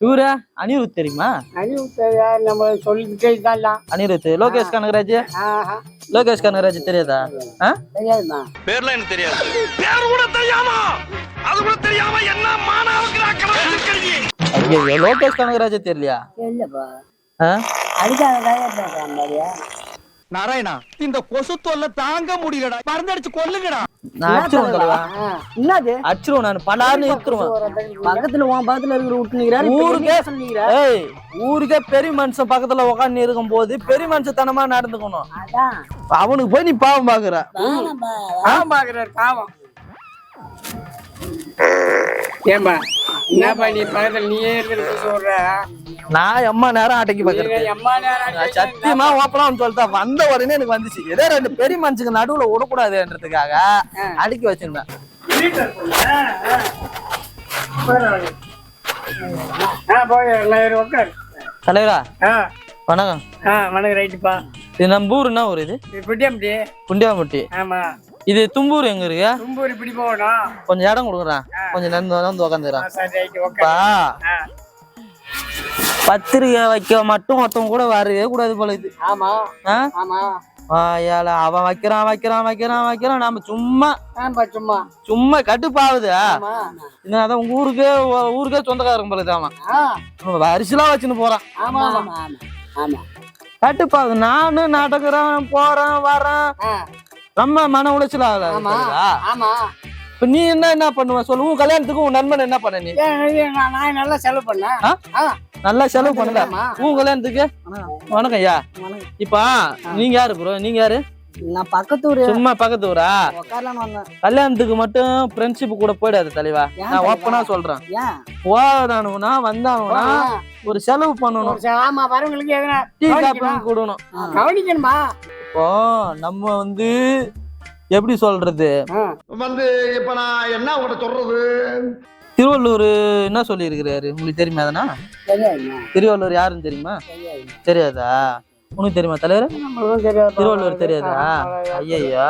இவரு? அனிருத் தெரியுமா? அனிருத் நம்ம சொல்லிக்கிட்டே தான் அனிருத். லோகேஷ் கனகராஜ்? லோகேஷ் கனகராஜ் தெரியாதா? தெரியாதுமா? பேர்லாம் எனக்கு தெரியாது. பேர் கூட தெரியாம? அது கூட தெரியாம என்ன மானாவுக்கு நான் ஐயோ லோகேஷ் கனகராஜ் தெரியலையா காய பேசுறான் மாதிரியா நாராயணா இந்த கொசு தொல்லை தாங்க முடியலடா. மருந்தடிச்சு கொல்லுங்கடா. என்னது? அடிச்சிருவேன் நான் பலான்னு இத்துருவேன் பக்கத்துல உன் பக்கத்துல இருக்கிற விட்டுனுங்கிறாரு ஊருக்கே ஏய் ஊருக்கே பெரிய மனுஷன் பக்கத்துல உட்காந்து இருக்கும் போது பெரிய மனுஷத்தனமா நடந்துக்கணும். அதான். அவனுக்கு போய் நீ பாவம் பாக்குற. பாவம் பாக்குறாரு பாவம். ஏன்பா என்னப்பா நீ பக்கத்துல நீயே இருக்கிறது சொல்ற? நான் எம்மா நேரம் அடக்கி பாக்குறேன் அம்மா நேரம் சத்தியமா ஓப்பனா சொல்லிட்டா வந்த உடனே எனக்கு வந்துச்சு. ஏதோ ரெண்டு பெரிய மனுஷங்க நடுவுல விடக்கூடாதுன்றதுக்காக அடுக்கி வச்சிருந்தேன். தலைவரா? வணக்கம். வணக்கம் ரைட்டுப்பா. இது நம்ம ஊர் என்ன ஊர் இது? குட்டியாம்பட்டி குண்டியாம்பட்டி ஆமா. இது தும்பூர் எங்க இருக்கு தும்பூர் இப்படி போகணும். கொஞ்சம் இடம் கொடுக்குறேன் கொஞ்சம் நடந்து உட்காரு ஆ பத்திரிக்கை வைக்க மட்டும் ஒருத்தவங்க கூட வரவே கூடாது போல இது. ஆமா? ஆமா. வாயால அவன் வைக்கிறான் வைக்கிறான் வைக்கிறான் வைக்கிறான். நாம சும்மா சும்மா. சும்மா கட்டுப்பாவுது. அதான் உங்க ஊருக்கே ஊருக்கே சொந்தக்காரங்க போல அவன். அரிசிலாம் வச்சுன்னு போறான். கட்டுப்பாவுது. நானும் நடக்கிறேன் போறேன் வரேன் ரொம்ப மன உளைச்சல் ஆகல இப்ப நீ என்ன என்ன பண்ணுவ? சொல்லு. உன் கல்யாணத்துக்கு உன் நண்பன் என்ன பண்ண நீ? நான் நல்லா செலவு பண்ணேன்? ஆ? நல்லா செலவு பண்ணல. உன் கல்யாணத்துக்கு? வணக்கம் ஐயா. இப்ப நீங்க யாரு ப்ரோ நீங்க யாரு? நான் பக்கத்து ஊரு. சும்மா பக்கத்து ஊரா? உட்காரலான்னு வந்தேன். கல்யாணத்துக்கு மட்டும் ஃப்ரெண்ட்ஷிப் கூட போயிடாது தலைவா. நான்? ஓப்பனா சொல்றேன். போதானுனா வந்தானுனா ஒரு செலவு பண்ணணும். ஆமா வரவங்களுக்கு எதனா டீ காப்பி. கொடுக்கணும். கவனிக்கணுமா? இப்போ நம்ம வந்து எப்படி சொல்றது. வந்து இப்ப நான் என்ன உங்கள்கிட்ட சொல்றது? திருவள்ளூர் என்ன சொல்லி இருக்கிறாரு உங்களுக்கு தெரியுமா அதனா தெரியாதுங்க. திருவள்ளூர் யாருன்னு தெரியுமா? தெரியாது. உனக்கு தெரியுமா தலைவர்? நம்மளுக்கும் தெரியாது. ஐயா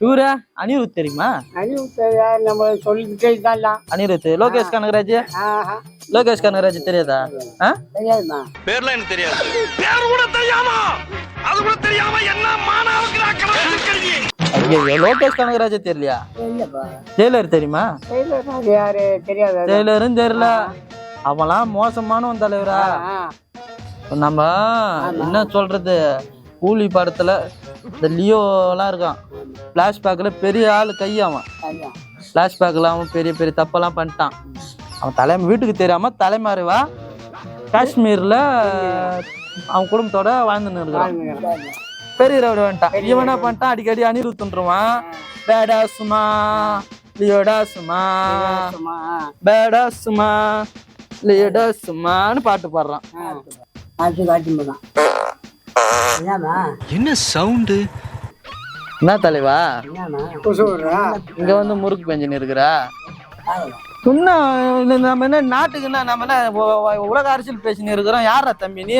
இவரு அனிருத் தெரியுமா? அனிருத் லோகேஷ் கனகராஜ்? லோகேஷ் கனகராஜ் தெரியாதா? பேர்லாம் எனக்கு தெரியாது. பேர் கூட தெரியாம அது கூட தெரியாம என்ன ஐயோ லோகேஷ் கனகராஜ் தெரியலையா? டெய்லர் தெரியுமா? யாரு. டெய்லரும் தெரியல. அவன்லாம் மோசமானவன் தலைவரா. நம்ம என்ன சொல்றது? கூலி படத்துல இந்த லியோ எல்லாம் இருக்கான். பிளாஷ்பேக்ல பெரிய ஆளு கை அவன். பிளாஷ்பேக்ல அவன். பெரிய பெரிய தப்பெல்லாம் பண்ணிட்டான். அவன் தலை வீட்டுக்கு தெரியாம தலைமறைவா காஷ்மீர்ல அவன் குடும்பத்தோட வாழ்ந்துன்னு இருக்கிறான் பாருங்க. பெரிய ரவுடி வந்துட்டான். இவன் என்ன பண்ணிட்டான்? அடிக்கடி அனிருத்துன்றுவான். பேடா சுமா லியோடா சுமா பேடா சுமா லியோடா சுமான்னு பாட்டு பாடுறான். காட்டி காட்டி போதான் என்னம்மா? என்ன சவுண்டு என்ன தலைவா? இங்க வந்து முறுக்கு பெஞ்சின்னு இருக்கிறா. இன்னும் நம்ம என்ன நாட்டுக்கு என்ன நம்ம என்ன உலக அரசியல் பேசின்னு இருக்கிறோம். யாரா தம்பி நீ?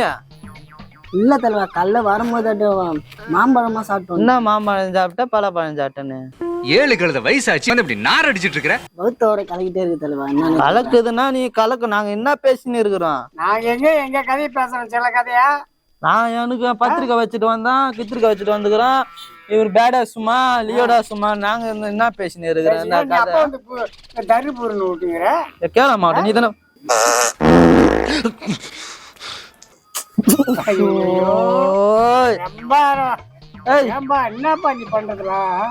இல்ல தலைவா கல்ல வரும்போது மாம்பழமா சாப்பிட்டோம். என்ன மாம்பழம் சாப்பிட்ட? பழப்பழம் சாப்பிட்டேன்னு. ஏழு கழுத வயசாச்சு. வந்து இப்படி நார் அடிச்சிட்டு இருக்கிற? பௌத்தோட கலக்கிட்டே இருக்கு தலைவா என்னன்னு கலக்குதுன்னா நீ கலக்கு நாங்க என்ன பேசின்னு இருக்கிறோம்? நாங்க எங்க எங்க கதையை பேசுறோம் சில கதையா? நான் எனக்கு பத்திரிக்கை வச்சுட்டு வந்தான் கித்திரிக்கை வச்சுட்டு வந்துக்கிறோம். இவர் பேடா சும்மா லியோடா சும்மா நாங்க இந்த என்ன பேசின்னு இருக்கிறோம்? இந்த கதை விட்டுங்கிற கேள மாட்டோம் நீ தானே. ரொம்ப ஏம்பா என்னப்பா நீ பண்றதுலாம்?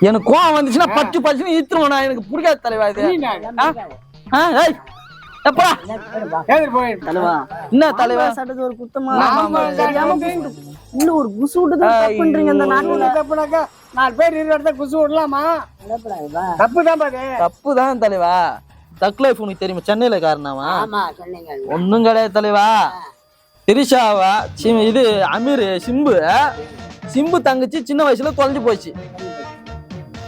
எனக்கு கோவம் வந்துச்சுன்னா பச்சு பச்சுன்னு இத்துருவோம் நான். எனக்கு பிடிக்காத தலைவா இது. ஆ? ஆ, ஏய், எப்பா ஏதிர் போய் தலைவா. என்ன தலைவா? ஒரு குத்தமா இன்னும் ஒரு புசு விட்டு தப்பு பண்றீங்க அந்த நாட்டுல. தப்புனாக்கா நாலு பேர் இருக்கிற இடத்த குசு விடலாமா? தப்பு தான் தப்பு தான் தலைவா. தக் லைஃப் உனக்கு தெரியுமா? சென்னையில காரணமா? ஆமா சொன்னீங்க ஒண்ணும் கிடையாது தலைவா. திரிஷாவா சி- இது அமீர் சிம்பு. சிம்பு தங்கச்சி சின்ன வயசுல தொலைஞ்சு போச்சு.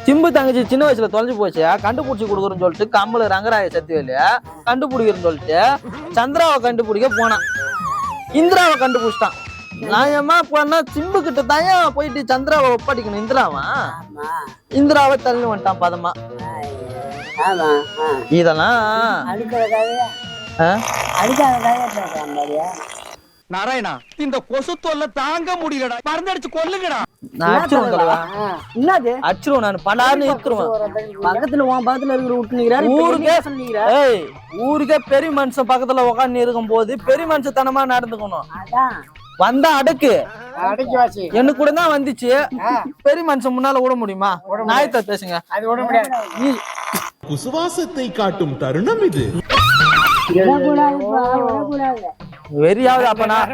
சிம்பு தங்கச்சி சின்ன வயசுல தொலைஞ்சு போச்சு கண்டுபிடிச்சி கொடுக்குறேன்னு சொல்லிட்டு கம்பள ரங்கராய சத்தியவேலு கண்டுபிடிக்கிறேன்னு சொல்லிட்டு சந்திராவை கண்டுபிடிக்க போனான். இந்திராவை கண்டுபிடிச்சிட்டான். நான் ஏமா போனா சிம்பு கிட்ட தான் போயிட்டு சந்திராவை ஒப்படைக்கணும் இந்திராவா? இந்திராவை தள்ளி வந்துட்டான் பதமா. இதெல்லாம்? நாராயணா இந்த கொசு தொல்லை தாங்க முடியலடா. மருந்தடிச்சு கொல்லுங்கடா. நான் அடிச்சிருவேன் தலைவா என்னது? அடிச்சிருவேன் நான். இழுத்துருவேன் பக்கத்துல உன் பக்கத்துல இருக்கிற விட்டுனுங்கிறாரு ஊருக்கே சொன்னீங்க? ஏய் ஊருக்கே பெரிய மனுஷன் பக்கத்துல உட்காந்து இருக்கும் போது பெரிய மனுஷத்தனமா நடந்துக்கணும். வந்தா அடக்கு. அடக்கி வாசி. எனக்கு கூட தான் வந்துச்சு. பெரிய மனுஷன் முன்னால விட முடியுமா? நாயத்தை பேசுங்க. அது விட முடியாது. நீ குசுவாசத்தை காட்டும் தருணம் இது. வெறியாவது அப்ப நான்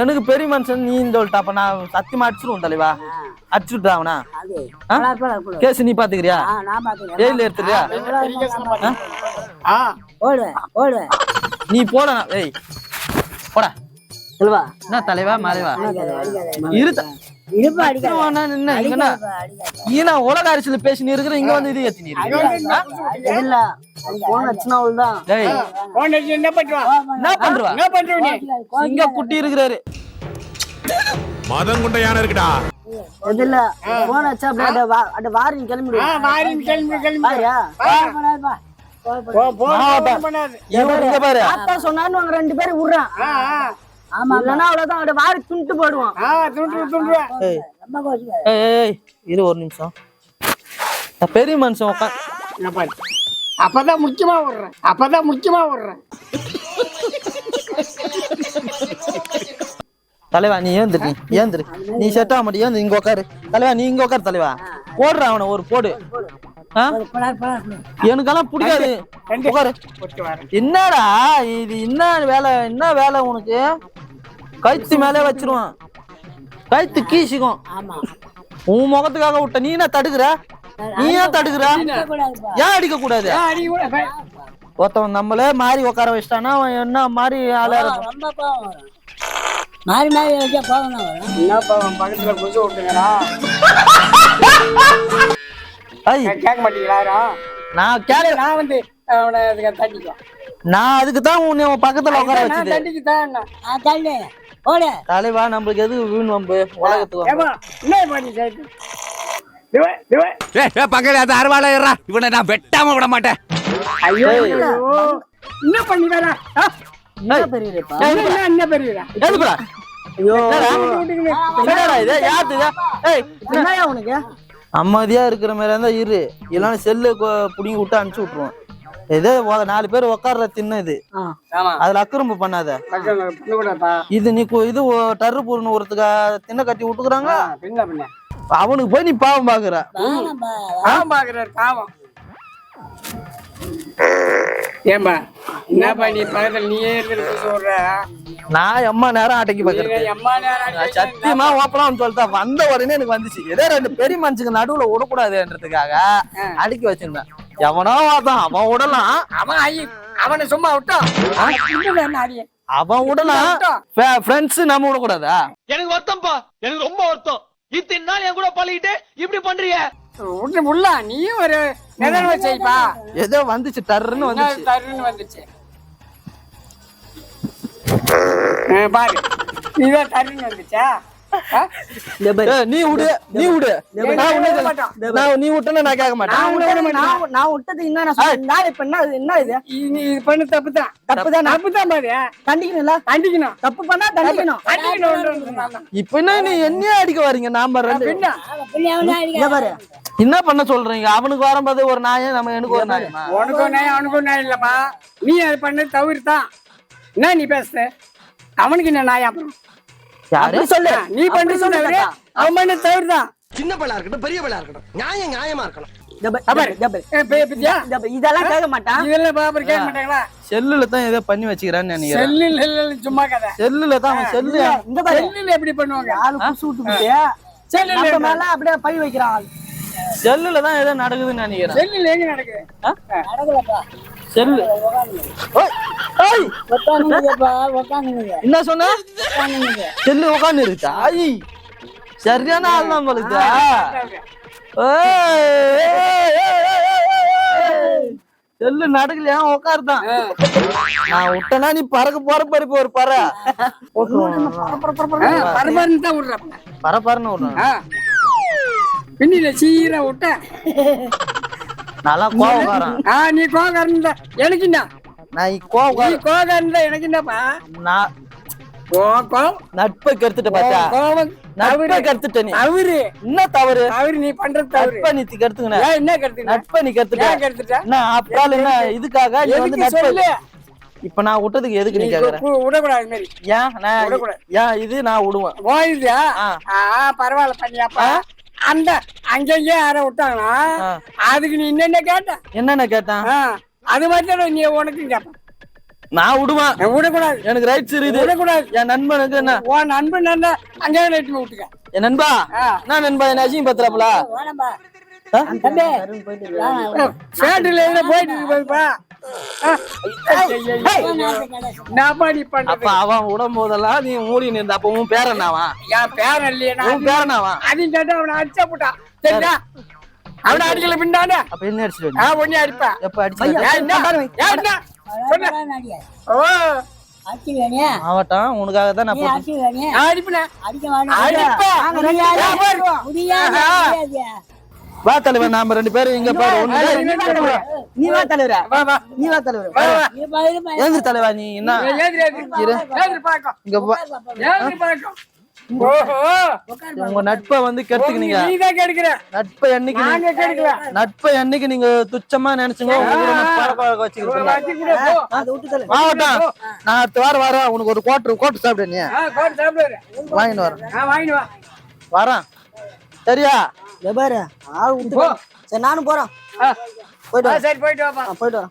எனக்கு பெரிய மனுஷன் நீ சொல்லிட்ட அப்ப நான் சத்தியமா அடிச்சிருவோம் தலைவா. அடிச்சுட்டா அவனா? கேஸ் நீ பாத்துக்கிறியா? ஜெயில எடுத்துறியா நீ போட ஏய் போடா. என்ன தலைவா மறைவா இருத்த உலக அரசியல் பேசி இருக்கிற இங்க வந்து இது? இல்ல. நீ? இங்க குட்டி இருக்கிறாரு. மதம் கொண்ட யானை இருக்குடா. இது இல்ல போன் அடிச்சா அப்படியே வாரின் கிளம்பி கிளம்பி ரெண்டு பேரும் விடுறான் இல்லன்னா அவ்வளவுதான் அட வாரி துண்டு போடுவான் ஆ துண்டு இரு ஒரு நிமிஷம். பெரிய மனுஷன் உட்கா இங்க பாரு. அப்பதான் முக்கியமா விடுறேன் அப்பதான் முக்கியமா விடுறேன் தலைவா நீ ஏந்துரு நீ ஏந்துரு. நீ செட் ஆக மாட்டே ஏந்து இங்க உட்காரு. தலைவா நீ இங்க உட்காரு தலைவா. போடுற அவனை ஒரு போடு? எனக்கெல்லாம் பிடிக்காது. உட்காரு. என்னடா இது? என்ன வேலை? என்ன வேலை உனக்கு? கழுத்து மேலே வச்சிருவான். கழுத்து கீசிக்கும். உன் முகத்துக்காக விட்ட நீ என்ன தடுக்கிற? நீ ஏன் தடுக்கிற? ஏன் அடிக்க கூடாது? ஒருத்தவன் நம்மளே மாறி உட்கார வச்சிட்டானா அவன் என்ன மாதிரி ஆளா மாறி மாறி வச்சா அவன் பக்கத்துல கொசு விட்டுங்கிறா ஐய். கேட்க மாட்டீங்களா? நான் கேளு. நான் வந்து அவனை தட்டிக்குவேன். நான் அதுக்கு தான் உன்னை உன் பக்கத்துல உட்கார வச்சது. தட்டிக்கு தான் தள்ளு. ஓடு. தலைவா நம்மளுக்கு எது வீண் வம்பு? உலகத்துக்கு. ஏமா என்ன பண்ணி சேர்த்து பக்கத்துல அது இவனை நான் வெட்டாம விட மாட்டேன். ஐயோ. ஐயோ. என்ன பண்ணி வரா என்ன பெரியப்பா என்ன என்ன பெரியதா எதுக்குடா? என்னடா? என்னடா இது? யாத்து இது? ஏய் என்னயா உனக்கு? அமைதியா இருக்கிற மாதிரி இருந்தா இரு. இல்லைன்னா செல்லு புடிங்கி விட்டு அனுப்பிச்சு விட்டுருவோம் ஏதோ ஒ- நாலு பேர் உட்கார்ற தின்ன இது. ஆமா. அதுல அக்கிரம்பு பண்ணாத. இது நீ இது டர்ரு பொருன்னு ஒருத்துக்கா தின்ன கட்டி விட்டுக்குறாங்க. அவனுக்கு போய் நீ பாவம் பாக்குற. பாவம் பாக்குறாரு பாவம். ஏம்பா என்னப்பா நீ பக்கத்துல நீயே இருக்கிறது சொல்ற? நான் எம்மா நேரம் ஆட்டைக்கு பாக்குறேன் சத்தியமா ஓப்பலாம் சொல்லிட்டேன் வந்த உடனே எனக்கு வந்துச்சு. ஏதோ ரெண்டு பெரிய மனுஷங்க நடுவுல விடக்கூடாதுன்றதுக்காக அடுக்கி வச்சிருந்தேன். எவனோ வாதான் அவன் விடலாம் அவன் ஐ அவனை சும்மா விட்டோம் அவன் விடலாம் ஃப்ரெண்ட்ஸ் நம்ம விடக்கூடாதா? எனக்கு வருத்தம்ப்பா எனக்கு ரொம்ப வருத்தம். இத்தனை நாள் என் கூட பழகிட்டு இப்படி முல்லா நீயும் ஒரு நிதன வச்சைப்பா ஏதோ வந்துச்சு டர்ன்னு வந்துச்சு. தருன்னு வந்துச்சு? பாரு. நீதான் தருன்னு வந்துச்சா? நீ விடு நீ விடு. நான் நான் நீ நான் கேட்க மாட்டேன். நான் நான் நான் விட்டது என்ன நான் சொன்னேன் இப்ப என்ன? என்ன இது? நீ பண்ண தப்பு தான் தப்பு தான்? தப்பு தான் பாரு. தண்டிக்கணும்ல? கண்டிக்கணும் தப்பு பண்ணா தண்டிக்கணும். இப்ப என்ன நீ என்னையே அடிக்க வரீங்க? பாரு என்ன பண்ண சொல்றீங்க? அவனுக்கு வரும்போது ஒரு நாயே நம்ம எனக்கு ஒரு நாயமா உனக்கும் நாய் அவனுக்கும் நாய் இல்லப்பா. நீ அது பண்ண தவிர தான் என்ன நீ பேசுற? அவனுக்கு என்ன நாய் அப்புறம்? யாரு? சொல்லு. நீ பண்ண தான் சின்ன பையலா இருக்கட்டும் பெரிய பையலா இருக்கட்டும். நியாயம் நியாயமா இருக்கணும். பே- இதெல்லாம் கேட்க மாட்டான். இதெல்லாம் கேட்க மாட்டாங்களா? செல்லுல தான் ஏதோ பண்ணி வச்சுக்கிறான்னு நினைக்கிறேன். செல்லில் இல்ல சும்மா கதை. செல்லுல தான் செல்லு. செல்லில் எப்படி பண்ணுவாங்க? ஆளு குசு விட்டு செல்லில் மேல அப்படியே பழி வைக்கிறான். செல்லுல தான் ஏதோ நடக்குதுன்னு நினைக்கிறேன். செல்லில் எங்க நடக்குது? ஓய், ஓய், உக்காந்துங்கப்பா, உக்காந்துங்க. என்ன சொன்ன. செல்லு உட்காந்து இருக்கா ஐ. சரியான ஆள் தான் உங்களுக்கு செல்லு நடக்கலையா உட்காருதான் நான் விட்டனா நீ பறக்க போற பாரு இப்ப ஒரு பற பரபரன்னு தான் விடுறப்ப பற பறன்னு விடுறேன். பின்னில சீரா விட்ட. நல்லா கோவக்காரன். ஆ நீ கோகாரன் தான் எனக்கு என்ன நான் கோவம் நீ இருந்தா எனக்கு என்னப்பா நான் நட்பை கெடுத்துட்ட பாத்தா கோவம். நட்பை தவறு கெடுத்துட்ட நீ. தவறு என்ன தவறு தவறு நீ பண்றது தவறு நட்பை நீ கெடுத்துக்கின. ஏன் என்ன கருத்து நட்பை நீ கெடுத்துட்ட. ஏன் கருத்துட்ட என்ன அப்புறம் என்ன இதுக்காக நீ வந்து நட்பை இப்ப நான் விட்டதுக்கு எதுக்கு நீ கேக்குற? விடக்கூடாது மாதிரி. ஏன் நான். ஏன் இது நான் விடுவேன். ஆ. ஆ பரவாயில்ல பண்ணியாப்பா. அந்த அங்கங்கே யாரை விட்டாங்கன்னா. அதுக்கு நீ என்னென்ன கேட்ட? என்னென்ன கேட்டான்? அது மாதிரி தான் நீ உனக்கும் கேட்பேன் நான் விடுவேன். நான் விடக்கூடாது. எனக்கு ரைட்ஸ் இருக்குது. விடக்கூடாது. என் நண்பனுக்கு என்ன? உன் நண்பன் என்ன அங்கேயே நைட்டு விட்டுக்க என் நண்பா. என்ன நண்பா என்ன அசிங்க பத்துறாப்புல எதுல போயிட்டு இருக்கு அப்ப அவன் விடும் போதெல்லாம் நீ மூடி நின்ற அப்ப உன் பேர் என்னவா? என் பேரன் இல்லையே உன் அதையும் கேட்டு அவனை அடிச்சா போட்டான் சரிதா அவனை அடிக்கல பின்னானே. அப்ப என்ன அடிச்சிட்டு? ஒன்னே அடிப்பேன். எப்ப அடிச்சு ஏன் என்ன? ஏன் என்ன? சொல்லு. ஓ. ஆவட்டும் உனக்காக தான் நான் அடிப்பேன். வா தலைவன் நாம ரெண்டு பேரும் இங்க பாரு நீ வா தலைவரே. வா தலைவரா வா நீ வா தலைவரா வா, வா. ஏந்து தலைவா நீ என்ன ஏந்திரி, ஏந்திரி. ஏந்திரி பாக்கம். இங்க வா. ஏந்திரி பாக்கம். ஓஹோ. உங்க நட்பை வந்து கெடுத்துக்கினீங்க. நட்பை என்னைக்கு. நட்பை என்னைக்கு நீங்க துச்சமா நினைச்சுங்க மாவட்டம் நான் அடுத்த வாரம் வரேன் உனக்கு ஒரு கோட்டர் கோட்டர் சாப்பிடு நீ. வாங்கிட்டு வரேன். வரேன் சரியா இதோ பாரு ஆள் விட்டு சரி நானும் போறேன். போயிட்டு சரி போயிட்டு வரேன்